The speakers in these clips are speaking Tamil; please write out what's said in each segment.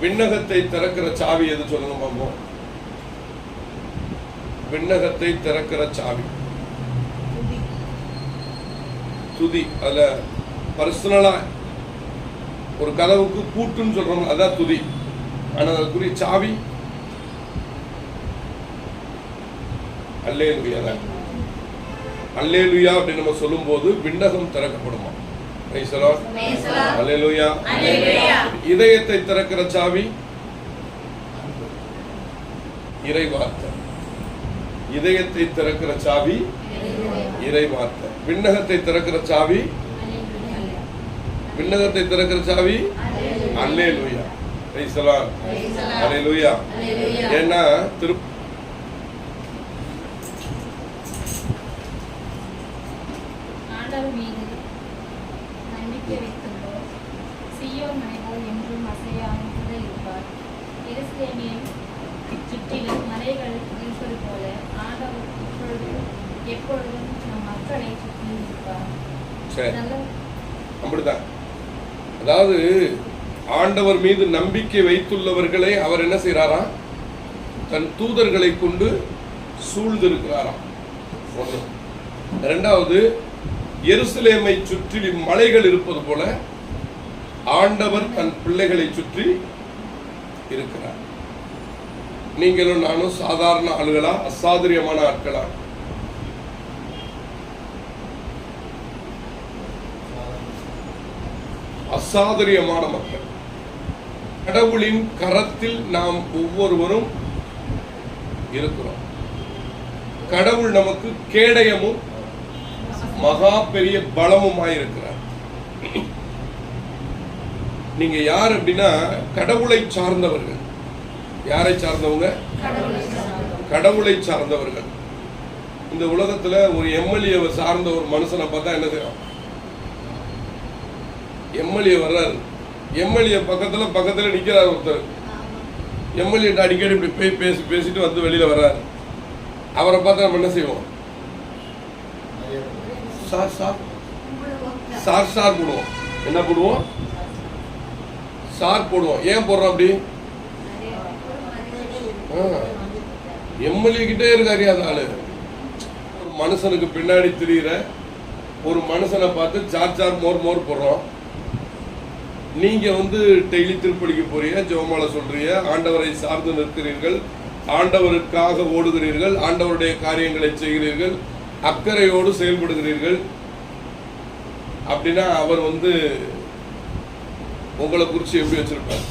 விண்ணகத்தை திறக்கிற சாவி எது சொல்லுங்க பார்ப்போம். விண்ணகத்தை திறக்கிற சாவி. துதி. அதுல பர்சனலா ஒரு கதவுக்கு பூட்டுன்னு சொல்றோம். அதான் துதி. ஆனா அதுக்குரிய சாவி அல்லேலுயா தான். அல்லேலுயா அப்படின்னு நம்ம சொல்லும்போது விண்ணகம் திறக்கப்படுமா. இதயத்தை திறக்கிற சாவி. இறை வார்த்தை இதயத்தை திறக்கிற சாவி. இறை வார்த்தை விண்ணகத்தை திறக்கிற சாவி. விண்ணகத்தை திறக்கிற சாவி. Praise the Lord. அல்லேலூயா ஏன்னா திரு ஆண்டவர் மீது நம்பிக்கை வைத்துள்ளோர் சீயோன் மலைகள் என்றும் அசையாமல் இருப்பார் எருசலேமின் சுற்றிலும் மலைகள் இருப்பது போல ஆண்டவர் இப்பொழுதும் எப்பொழுதும் நம் மக்களை சுற்றி இருப்பார் சரி. அப்படிதான் அதாவது ஆண்டவர் மீது நம்பிக்கை வைத்துள்ளவர்களை அவர் என்ன செய்றாராம்? தன் தூதர்களை கொண்டு சூழ்ந்திருக்கிறாராம். ஒண்ணு. இரண்டாவது எருசலேமை சுற்றி மலைகள் இருப்பது போல ஆண்டவர் தன் பிள்ளைகளை சுற்றி இருக்கிறார். நீங்களும் நானும் சாதாரண ஆளுகளா அசாதுரியமான ஆட்களா? அசாதரியமான மக்கள். கடவுளின் கரத்தில் நாம் ஒவ்வொருவரும் இருக்கிறோம். கடவுள் நமக்கு கேடயமும் மகா பெரிய பலமுமாயிருக்கிறார். நீங்க யார் அப்படின்னா கடவுளை சார்ந்தவர்கள். யாரை சார்ந்தவங்க? கடவுளை சார்ந்தவர்கள். இந்த உலகத்துல ஒரு எம்எல்ஏவை சார்ந்த ஒரு மனுஷனை பார்த்தா என்ன செய்யலாம் எம்எல்ஏ வர்றாரு. எம்எல்ஏ பக்கத்துல பக்கத்துல நிக்கிறார் ஒருத்தர். எம்எல்ஏ அடிக்கடி இப்படி போய் பேசி பேசிட்டு வந்து வெளியில வர்றாரு. அவரை பார்த்தா நம்ம என்ன செய்வோம்? Sir sir. சார் சார் போடுவோம். என்ன போடுவோம்? சார் போடுவோம். ஏன் போடுறோம் அப்படி? எம்எல்ஏ கிட்டே இருக்காரு அந்த ஆளு. ஒரு மனுஷனுக்கு பின்னாடி திரியிற ஒரு மனுஷனை பார்த்து சார் சார் மோர் மோர் போடுறோம். நீங்க வந்து டெய்லி திருப்பலிக்கு போறீங்க ஜெபமாலை சொல்றீங்க ஆண்டவரை சார்ந்து நிற்கிறீர்கள் ஆண்டவருக்காக ஓடுகிறீர்கள் ஆண்டவருடைய காரியங்களை செய்கிறீர்கள் அக்கறையோடு செயல்படுகிறீர்கள் அப்படின்னா அவர் வந்து உங்களை குறித்து எப்படி வச்சிருப்பார்?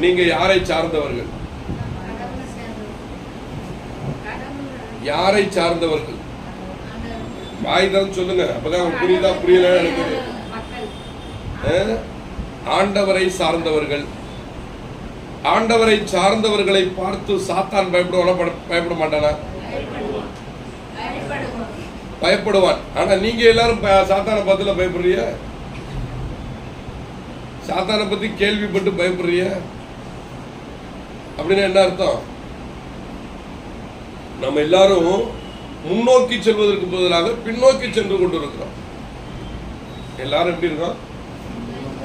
நீங்க யாரை சார்ந்தவர்கள்? யாரை சார்ந்தவர்கள்? வாய் தான் சொல்லுங்க அப்பதான் புரியுதா புரியல எனக்கு ஆண்டவரை சார்ந்தவர்கள். ஆண்டவரை சார்ந்தவர்களை பார்த்து சாத்தான் பயப்படுவானா பயப்பட மாட்டானா? பயப்படுவான். ஆனா நீங்க எல்லாரும் ப- பத்தில பயப்படுறிய? சாத்தான பத்தி கேள்விப்பட்டு பயப்படுறிய? அப்படின்னா என்ன அர்த்தம்? நம்ம எல்லாரும் முன்னோக்கி செல்வதற்கு பதிலாக பின்னோக்கி சென்று கொண்டிருக்கிறோம். எல்லாரும் எப்படி இருக்கோம்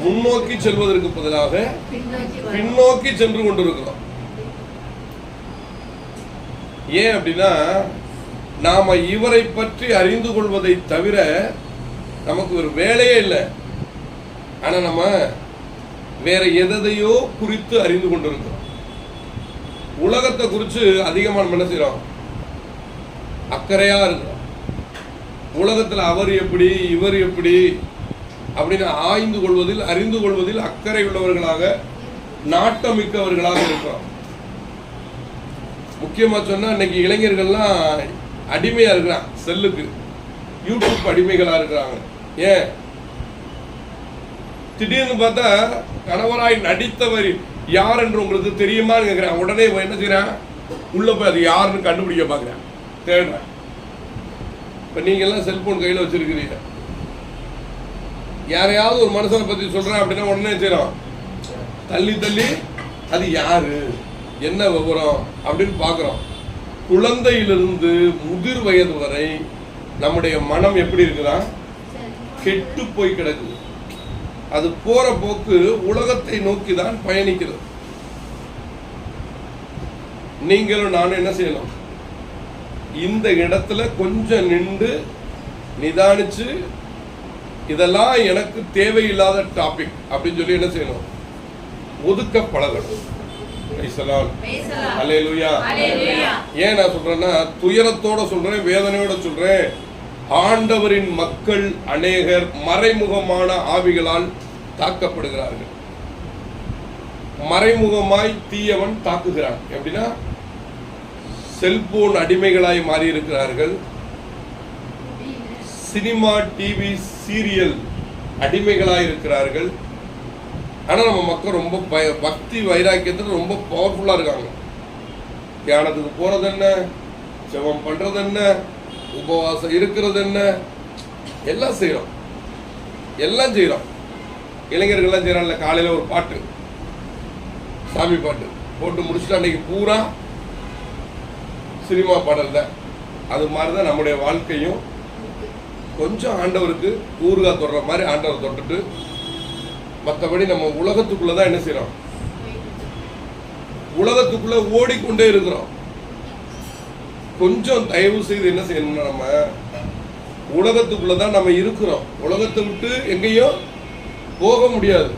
முன்னோக்கி செல்வதற்கு பதிலாக பின்னோக்கி சென்று கொண்டிருக்கிறோம். ஏன் அப்படின்னா நாம இவரை பற்றி அறிந்து கொள்வதை தவிர நமக்கு ஒரு வேலையே இல்லை. ஆனா நம்ம வேற எதையோ குறித்து அறிந்து கொண்டிருக்கிறோம். உலகத்தை குறித்து அதிகமா நம்ம என்ன செய்யறோம் அக்கறையா இருக்கிறோம். உலகத்துல அவர் எப்படி இவர் எப்படி அப்படின்னு ஆய்ந்து கொள்வதில் அறிந்து கொள்வதில் அக்கறை உள்ளவர்களாக நாட்டமிக்கவர்களாக இருக்கிறோம். முக்கியமா சொன்னா இன்னைக்கு இளைஞர்கள்லாம் அடிமையா இருக்கிறான் செல்லுக்கு. யூடியூப் அடிமைகளா இருக்கிறாங்க. ஏன்? திடீர்னு பார்த்தா கணவராய் நடித்தவர் யார் என்று உங்களுக்கு தெரியுமான்னு கேட்கிறேன். உடனே என்ன செய்றான் உள்ள போய் அது யாருன்னு கண்டுபிடிக்க பார்க்குறேன். தேடுறேன். இப்போ நீங்க எல்லாம் செல்போன் கையில் வச்சிருக்கிறீங்க. யாரையாவது ஒரு மனுஷனை பத்தி சொல்றேன் அப்படின்னா உடனே செய்யறோம் தள்ளி தள்ளி அது யாரு? என்ன விவரம்? அப்படின்னு பார்க்குறோம். குழந்தையிலிருந்து முதிர் வயது வரை நம்முடைய மனம் எப்படி இருக்குதா? கெட்டு போய் கிடக்குது. அது போற போக்கு உலகத்தை நோக்கி தான் பயணிக்கிறது நீங்களும் நானும் என்ன செய்யணும்? இந்த இடத்துல கொஞ்சம் நின்று நிதானிச்சு இதெல்லாம் எனக்கு தேவையில்லாத டாபிக் அப்படின்னு சொல்லி என்ன செய்யணும்? ஒதுக்க பழகணும் ஏன் நான் சொல்றேன்னா துயரத்தோட சொல்றேன் வேதனையோட சொல்றேன். ஆண்டவரின் மக்கள் அநேகர் மறைமுகமான ஆவிகளால் தாக்கப்படுகிறார்கள். மறைமுகமாய் தீயவன் தாக்குகிறான். எப்படின்னா செல்போன் அடிமைகளாய் மாறி இருக்கிறார்கள் சினிமா டிவி சீரியல் அடிமைகளாக இருக்கிறார்கள் ஆனால் நம்ம மக்கள் ரொம்ப பய பக்தி வைராக்கியத்தில் ரொம்ப பவர்ஃபுல்லாக இருக்காங்க. தியானத்துக்கு போகிறது என்ன ஜெபம் பண்ணுறது என்ன உபவாசம் இருக்கிறது என்ன எல்லாம் செய்கிறோம் எல்லாம் செய்கிறோம் இளைஞர்கள்லாம் செய்கிறாங்கல்ல காலையில் ஒரு பாட்டு. சாமி பாட்டு. போட்டு முடிச்சுட்டு அன்றைக்கி பூரா சினிமா பாடல் தான் அது மாதிரி தான் நம்முடைய வாழ்க்கையும் கொஞ்சம் ஆண்டவருக்கு ஊறுகாய் தொடுற மாதிரி ஆண்டவர் தொட்டுட்டு மற்றபடி நம்ம உலகத்துக்குள்ள தான் என்ன செய்யறோம்? உலகத்துக்குள்ள ஓடிக்கொண்டே இருக்கிறோம். கொஞ்சம் தயவு செய்து என்ன செய்யணும்னா நம்ம உலகத்துக்குள்ள தான் நம்ம இருக்கிறோம். உலகத்தை விட்டு எங்கேயும் போக முடியாது.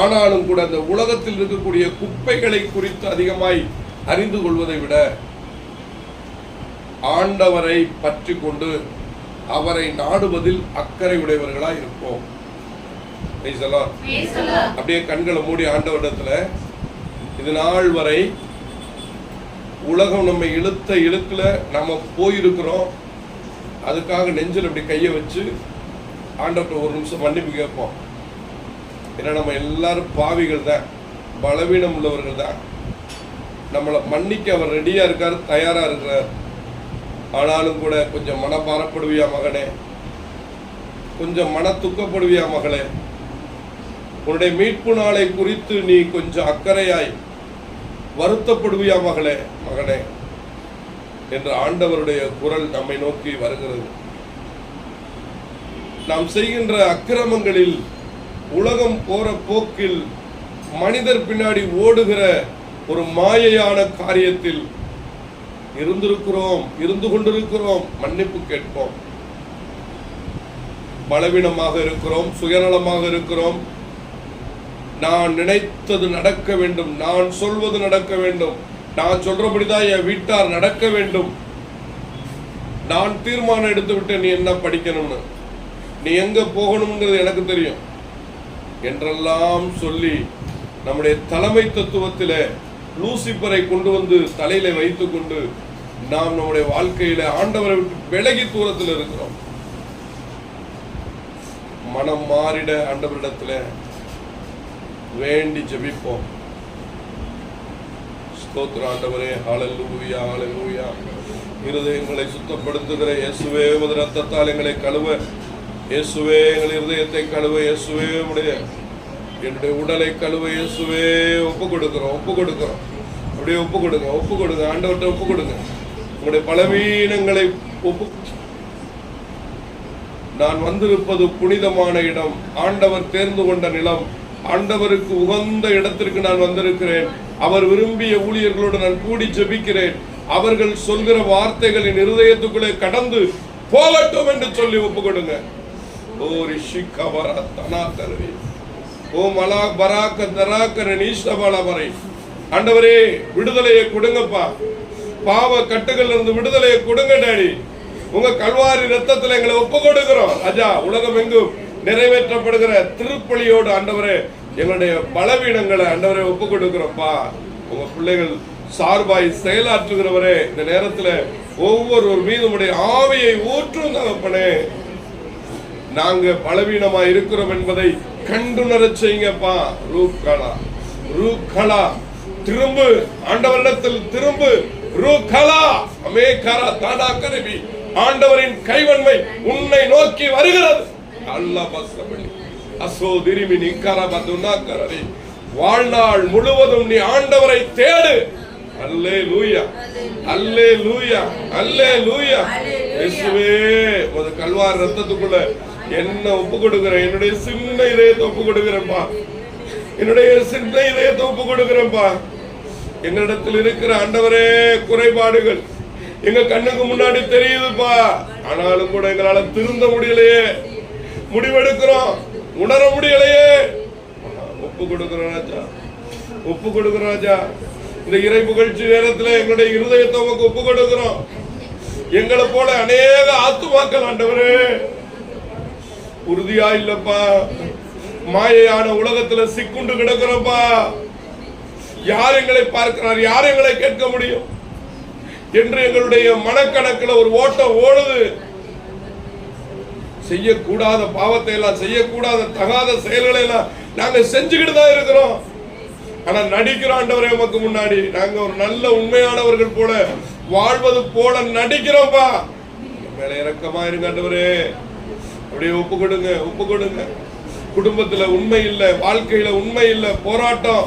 ஆனாலும் கூட அந்த உலகத்தில் இருக்கக்கூடிய குப்பைகளை குறித்து அதிகமாய் அறிந்து கொள்வதை விட ஆண்டவரை பற்றி கொண்டு அவரை நாடுவதில் அக்கறை உடையவர்களாய் இருப்போம். அப்படியே கண்களை மூடி ஆண்டவரிடத்துல இது நாள் வரை உலகம் நம்ம இழுத்த இழுக்குல நம்ம போயிருக்கிறோம். அதுக்காக நெஞ்சில் இப்படி கையை வச்சு ஆண்டவர்கிட்ட ஒரு நிமிஷம் மன்னிப்பு கேட்போம். ஏன்னா நம்ம எல்லாரும் பாவிகள் தான் பலவீனம் உள்ளவர்கள் தான். நம்மளை மன்னிக்க அவர் ரெடியா இருக்கார் தயாரா இருக்கிறார். ஆனாலும் கூட கொஞ்சம் மனப்பாரப்படுவியா மகனே? கொஞ்சம் மன துக்கப்படுவியா மகளே? உன்னுடைய மீட்பு நாளை குறித்து நீ கொஞ்சம் அக்கறையாய் வருத்தப்படுவியா மகளே? மகனே என்ற ஆண்டவருடைய குரல் நம்மை நோக்கி வருகிறது. நாம் செய்கின்ற அக்கிரமங்களில் உலகம் போற போக்கில் மனிதர் பின்னாடி ஓடுகிற ஒரு மாயையான காரியத்தில் இருந்திருக்கிறோம் இருந்து கொண்டிருக்கிறோம் மன்னிப்பு கேட்போம். பலவீனமாக இருக்கிறோம் சுயநலமாக இருக்கிறோம். நான் நினைத்தது நடக்க வேண்டும் நான் சொல்வது நடக்க வேண்டும். நான் சொல்றபடிதான் என் வீட்டார் நடக்க வேண்டும். நான் தீர்மானம் எடுத்து விட்டு நீ என்ன படிக்கணும்னு? நீ எங்க போகணுங்கிறது எனக்கு தெரியும். என்றெல்லாம் சொல்லி நம்முடைய தலைமை தத்துவத்திலே லூசிபரை கொண்டு வந்து தலையில வைத்து கொண்டு நாம் நம்முடைய வாழ்க்கையில ஆண்டவரை விட்டு விலகி தூரத்தில் இருக்கிறோம். மனம் மாறிட ஆண்டவரிடத்துல வேண்டி ஜெபிப்போம். ஸ்தோத்திர ஆண்டவரே ஹாலல்லூயா ஹாலல்லூயா இருதயங்களை சுத்தப்படுத்துகிற இயேசுவே உமது ரத்தத்தால் எங்களை கழுவ. இயேசுவே எங்கள் இருதயத்தை கழுவ. இயேசுவே உடைய என்னுடைய உடலை கழுவ இயேசுவே ஒப்பு கொடுக்கிறோம் ஒப்பு கொடுக்கிறோம். அப்படியே ஒப்பு கொடுங்க ஒப்பு கொடுங்க ஆண்டவர்கிட்ட ஒப்பு கொடுங்க. உங்களுடைய பலவீனங்களை ஒப்பு நான் வந்திருப்பது புனிதமான இடம். ஆண்டவர் தேர்ந்து கொண்ட நிலம். ஆண்டவருக்கு உகந்த இடத்திற்கு நான் வந்திருக்கிறேன். அவர் விரும்பிய ஊழியர்களோடு நான் கூடி ஜெபிக்கிறேன். அவர்கள் சொல்கிற வார்த்தைகளின் இருதயத்துக்குள்ளே கடந்து போகட்டும் என்று சொல்லி ஒப்பு கொடுங்க. ஓ தனா கருவி ஓ மலா பராக்க தராக்கர நீஷ்டபாலவரை ஆண்டவரே விடுதலையை கொடுங்கப்பா. பாவ கட்டுகள் இருந்து விடுதலையை கொடுங்க டேடி. உங்க கல்வாரி ரத்தத்துல எங்களை ஒப்பு கொடுக்கிறோம் ராஜா உலகம் எங்கும் நிறைவேற்றப்படுகிற திருப்பலியோடு ஆண்டவரே எங்களுடைய பலவீனங்களை ஆண்டவரே ஒப்பு கொடுக்கிறோம்ப்பா உங்க பிள்ளைகள் சார்பாய் செயலாற்றுகிறவரே இந்த நேரத்துல ஒவ்வொருவர் மீதுமுடைய ஆவியை ஊற்றும் தகப்பனே நாங்க பலவீனமா இருக்கிறோம் என்பதை கண்டுணரச் செய்யுங்கப்பா. ரூக்கலா. ரூக்கலா. திரும்பு. ஆண்டவரிடத்தில் திரும்பு. ரூக்கலா. அமேகரா தாடா கருவி. ஆண்டவரின் கைவன்மை உன்னை நோக்கி வருகிறது. அல்லா பஸ்தபடி அசோ திரும்பி நிக்கரா பதுனா கரரி வாழ்நாள் முழுவதும் நீ ஆண்டவரை தேடு. அல்லே லூயா அல்லே லூயா அல்லே லூயா இயேசுவே ஒரு கல்வார் ரத்தத்துக்குள்ள என்ன ஒப்பு கொடுக்கிறேன்? என்னுடைய சின்ன இதயத்தை ஒப்பு கொடுக்கிறேன்ப்பா என்னுடைய சின்ன இதயத்தை ஒப்பு கொடுக்கிறேன்ப்பா என்னிடத்தில் இருக்கிற ஆண்டவரே குறைபாடுகள் எங்க கண்ணுக்கு முன்னாடி தெரியுதுப்பா. ஆனாலும் கூட எங்களால திருந்த முடியலையே. முடிவெடுக்கிறோம். உணர முடியலையே. ஒப்பு கொடுக்கிறோம் ராஜா. ஒப்பு கொடுக்கிறோம் ராஜா. இந்த இறை புகழ்ச்சி நேரத்தில் எங்களுடைய இருதயத்தை உமக்கு ஒப்பு கொடுக்கிறோம். எங்களை போல அநேக ஆத்துமாக்கள் ஆண்டவரே. உறுதியா இல்லப்பா. மாயையான உலகத்துல சிக்குண்டு கிடக்கிறப்பா. யார் எங்களை பார்க்கிறார்? யார் எங்களை கேட்க முடியும்? என்று எங்களுடைய மனக்கணக்கில் ஒரு ஓட்டம் ஓடுது. செய்யக்கூடாத பாவத்தை எல்லாம் செய்யக்கூடாத தகாத செயல்களை எல்லாம் நாங்க செஞ்சுக்கிட்டு தான் இருக்கிறோம். ஆனா நடிக்கிறோம் ஆண்டவரே உமக்கு முன்னாடி நாங்க ஒரு நல்ல உண்மையானவர்கள் போல வாழ்வது போல நடிக்கிறோம்ப்பா மேல இறக்கமா இருங்க அப்படியே ஒப்பு கொடுங்க ஒப்பு கொடுங்க. குடும்பத்துல உண்மை இல்லை வாழ்க்கையில உண்மை இல்லை போராட்டம்.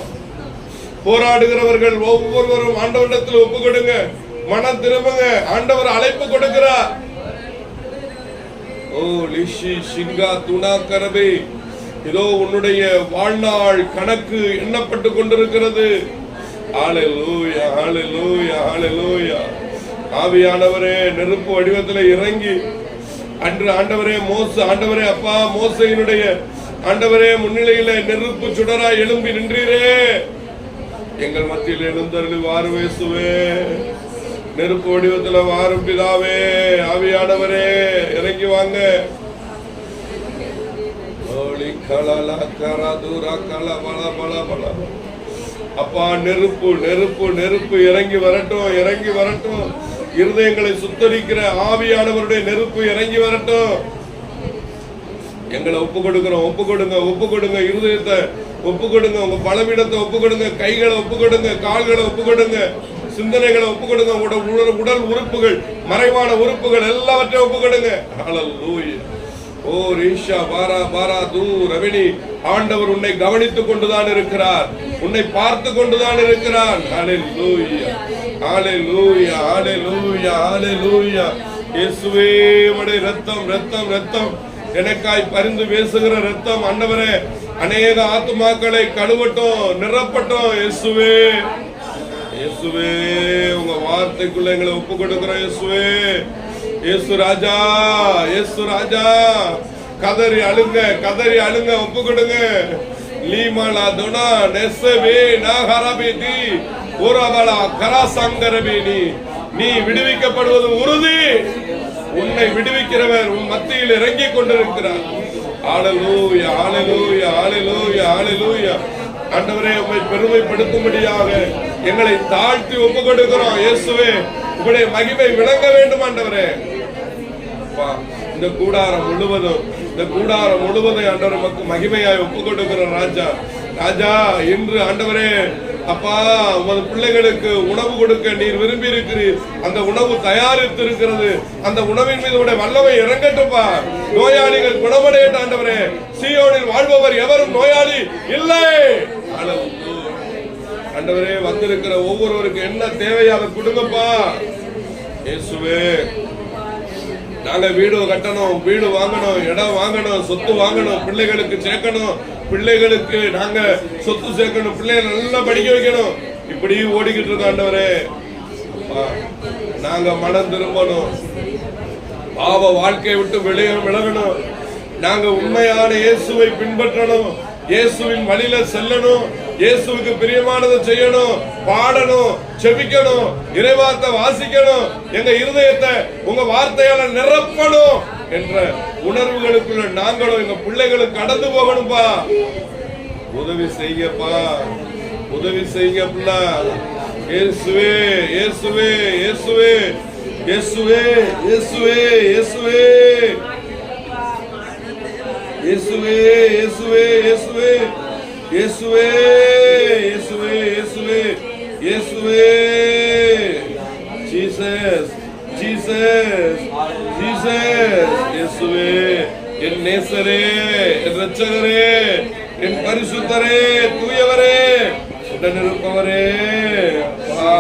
போராடுகிறவர்கள் ஒவ்வொருவரும் ஆண்டவரிடத்தில் ஒப்பு கொடுங்க. மனம் திரும்புங்க ஆண்டவர் அழைப்பு கொடுக்கிறார். ஓ லிஷி சிங்கா துணா கரபே. ஏதோ உன்னுடைய வாழ்நாள் கணக்கு எண்ணப்பட்டு கொண்டிருக்கிறது. ஆவியானவரே நெருப்பு வடிவத்தில் இறங்கி அன்று ஆண்டவரே மோச ஆண்டவரே அப்பா மோசையினுடைய ஆண்டவரே முன்னிலையில நெருப்பு சுடரா எழும்பி நின்றீரே. எங்கள் மத்தியில் எழுந்தருளி வாறு இயேசுவே. நெருப்பு வடிவத்துல வாரும் பிதாவே ஆவியானவரே இறங்கி வாங்க. அப்பா நெருப்பு நெருப்பு நெருப்பு இறங்கி வரட்டும் இறங்கி வரட்டும். இருதயங்களை சுத்தரிக்கிற ஆவியானவருடைய நெருப்பு இறங்கி வரட்டும். எங்களை ஒப்பு கொடுக்கிறோம் ஒப்பு கொடுங்க ஒப்பு கொடுங்க. இருதயத்தை ஒப்பு கொடுங்க உங்க பலவீனத்தை ஒப்பு கொடுங்க கைகளை ஒப்பு கொடுங்க கால்களை ஒப்பு கொடுங்க சிந்தனைகளை ஒப்பு கொடுங்க உங்களோட உடல் உடல் உறுப்புகள் மறைவான உறுப்புகள் எல்லாவற்றையும் ஒப்பு கொடுங்க. ஓ ரீஷா பாரா பாரா தூ ரவிணி ஆண்டவர் உன்னை கவனித்துக் கொண்டுதான் இருக்கிறார். உன்னை பார்த்து கொண்டுதான் இருக்கிறார். ஹalleluya ஹalleluya ஹalleluya இயேசுவே உம்முடைய ரத்தம் ரத்தம் ரத்தம் எனக்காய் பரிந்து பேசுகிற ரத்தம் ஆண்டவரே. அநேக ஆத்துமாக்களை கழுவட்டும் நிரப்பட்டும் இயேசுவே. இயேசுவே உங்க வார்த்தைக்குள்ள எங்களை ஒப்பு கொடுக்கிறோம் இயேசுவே. இயேசு ராஜா இயேசு ராஜா. கதறி அழுங்க கதறி அழுங்க ஒப்பு கொடுங்க. லீமாலா துனா நெசவே நாகரபிதி. ஊரபலா கராசங்கரபினி நீ விடுவிக்கப்படுவது உறுதி. உன்னை விடுவிக்கிறவர் உன் மத்தியில் இறங்கிக் கொண்டிருக்கிறார். ஆளலூயா ஆளலூயா ஆளலூயா ஆளலூயா ஆண்டவரே உம்மை பெருமைப்படுத்தும்படியாக எங்களை தாழ்த்தி ஒப்பு கொடுக்கிறோம். இயேசுவே உங்களுடைய மகிமை விளங்க வேண்டும் ஆண்டவரே. இந்த கூடாரம் முழுவதும் இந்த கூடாரம் முழுவதும் ஆண்டவர் நமக்கு மகிமையாய் ஒப்பு கொடுக்கிறோம் ராஜா. ராஜா இன்று ஆண்டவரே அப்பா உமது பிள்ளைகளுக்கு உணவு கொடுக்க நீர் விரும்பி இருக்கிறீர் அந்த உணவு தயாரித்து இருக்கிறது அந்த உணவின் மீது உடைய வல்லமை இறங்கட்டுப்பா நோயாளிகள் குணமடையட்டும் ஆண்டவரே. சீயோனில் வாழ்பவர் எவரும் நோயாளி இல்லை. ஆண்டவரே வந்திருக்கிற ஒவ்வொருவருக்கு என்ன தேவையோ அதை கொடுங்கப்பா. இயேசுவே நாங்க வீடு கட்டணும் வீடு வாங்கணும் இடம் வாங்கணும் சொத்து வாங்கணும் பிள்ளைகளுக்கு சேர்க்கணும். பிள்ளைகளுக்கு நாங்க சொத்து சேர்க்கணும். பிள்ளைகள் நல்லா படிக்க வைக்கணும். இப்படி ஓடிக்கிட்டு இருக்கோம் ஆண்டவரே. நாங்க மனம் திரும்பணும். பாவ வாழ்க்கையை விட்டு வெளியே விலகணும். நாங்க உண்மையான இயேசுவை பின்பற்றணும். இயேசுவின் வழியில செல்லணும். இயேசுவுக்கு பிரியமானதை செய்யணும். பாடணும். செபிக்கணும். இறைவார்த்தை வாசிக்கணும். எங்க இருதயத்தை உங்க வார்த்தையால நிரப்பணும். என்ற உணர்வுகளுக்குள்ள நாங்களும் எங்க பிள்ளைகளும் கடந்து போகணும்பா. உதவி செய்யப்பா. உதவி செய்யப்பா இயேசுவே இயேசுவே இயேசுவே. இயேசுவே இயேசுவே இயேசுவே. இயேசுவே இயேசுவே இயேசுவே. இயேசுவே இயேசுவே இயேசுவே. இயேசுவே. ஜீசஸ் ஜீசஸ் ஜீசஸ் இயேசுவே என் நேசரே என் ரட்சகரே என் பரிசுத்தரே தூயவரே உடன் இருப்பவரே. அப்பா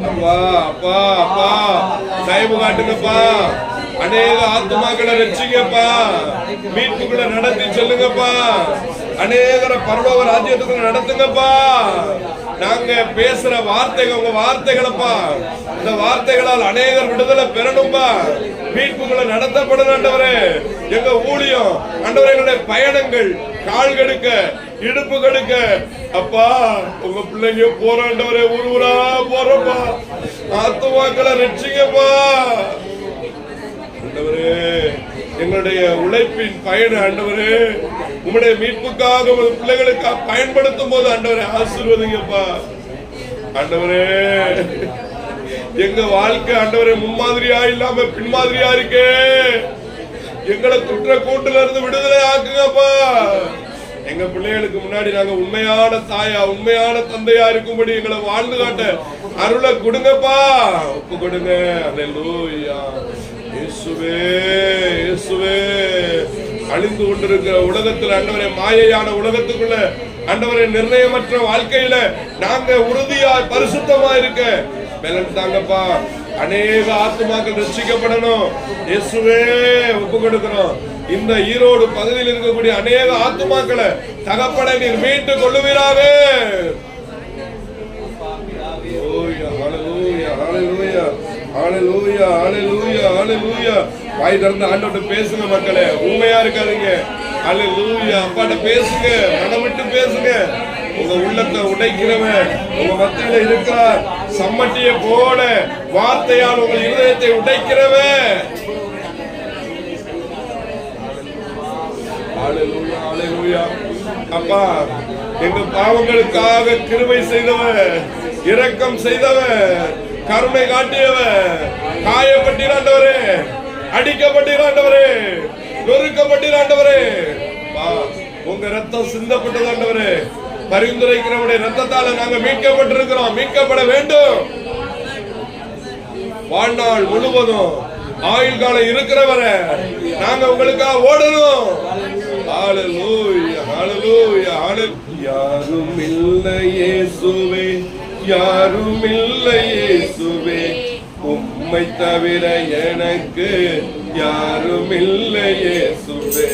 அப்பா அப்பா அப்பா. தயவு காட்டுங்கப்பா. அநேக ஆத்மாக்களை ரசிங்கப்பா மீட்புகளை நடத்தி சொல்லுங்கப்பா. அநேகரை பரலோக ராஜ்யத்துக்குள்ள நடத்துங்கப்பா. நாங்க பேசுற வார்த்தைகள் உங்க வார்த்தைகளப்பா. இந்த வார்த்தைகளால் அநேகர் விடுதலை பெறணும்பா. மீட்புகளை நடத்தப்படும் ஆண்டவரே. எங்க ஊழியம் ஆண்டவரே எங்களுடைய பயணங்கள் கால் கெடுக்க இடுப்பு கெடுக்க அப்பா உங்க பிள்ளைங்க போராண்டவரே ஊர் ஊரா போறப்பா. ஆத்துமாக்களை ரட்சிங்கப்பா. ஆண்டவரே எங்களுடைய உழைப்பின் பயன் ஆண்டவரே உம்முடைய மீட்புக்காக உமது பிள்ளைகளுக்காக பயன்படுத்தும் போது ஆண்டவரை ஆசீர்வதிங்கப்பா ஆண்டவரே எங்க வாழ்க்கை ஆண்டவரே முன்மாதிரியா இல்லாம பின்மாதிரியா இருக்கே. எங்களை குற்ற கூட்டுல இருந்து விடுதலை ஆக்குங்கப்பா எங்க பிள்ளைகளுக்கு முன்னாடி நாங்க உண்மையான தாயா உண்மையான தந்தையா இருக்கும்படி எங்களை வாழ்ந்து காட்ட அருளை கொடுங்கப்பா. ஒப்பு கொடுங்க. அல்லேலூயா இயேசுவே இயேசுவே. அழிந்து கொண்டிருக்கிற உலகத்தில் அண்டவரை மாயையான உலகத்துக்குள்ள ஆண்டவரே நிர்ணயமற்ற வாழ்க்கையில நாங்க உறுதியா பரிசுத்தமா இருக்க பலன் தாங்கப்பா. அநேக ஆத்மாக்கள் ரசிக்கப்படணும் இயேசுவே ஒப்பு கொடுக்கிறோம். இந்த ஈரோடு பகுதியில் இருக்கக்கூடிய அநேக ஆத்மாக்களை தகப்பட நீர் மீட்டு கொள்ளுவீராவே Hallelujah, hallelujah, hallelujah, hallelujah, hallelujah, hallelujah. வாய் திறந்து ஆண்டவர்கிட்ட பேசுங்க மக்களே. உண்மையா இருக்காதீங்க. ஹalleluya அப்பாட்ட பேசுங்க. மனம் விட்டு பேசுங்க. உங்க உள்ளத்தை உடைக்கிறவன் உங்க மத்தியில இருக்கிறார். சம்மட்டிய போல வார்த்தையால் உங்கள் இருதயத்தை உடைக்கிறவன். அப்பா எங்க பாவங்களுக்காக கிருமை செய்தவன் இரக்கம் செய்தவன். கருணை காட்டியவர் காயப்பட்டிராண்டவரே அடிக்கப்பட்டிராண்டவரே நொறுக்கப்பட்டிராண்டவரே வா உங்க ரத்தம் சிந்தப்பட்டது ஆண்டவரே. பரிந்துரைக்கிறவருடைய ரத்தத்தால நாங்க மீட்கப்பட்டிருக்கிறோம் மீட்கப்பட வேண்டும். வாழ்நாள் முழுவதும் ஆயுள் காலம் இருக்கிறவரை நாங்க உங்களுக்காக ஓடணும். ஹalleluya ஹalleluya ஆளு யாரும் இல்லை சுவே யாரும் இல்லை இயேசுவே. உம்மை தவிர எனக்கு யாரும் இல்லை இயேசுவே.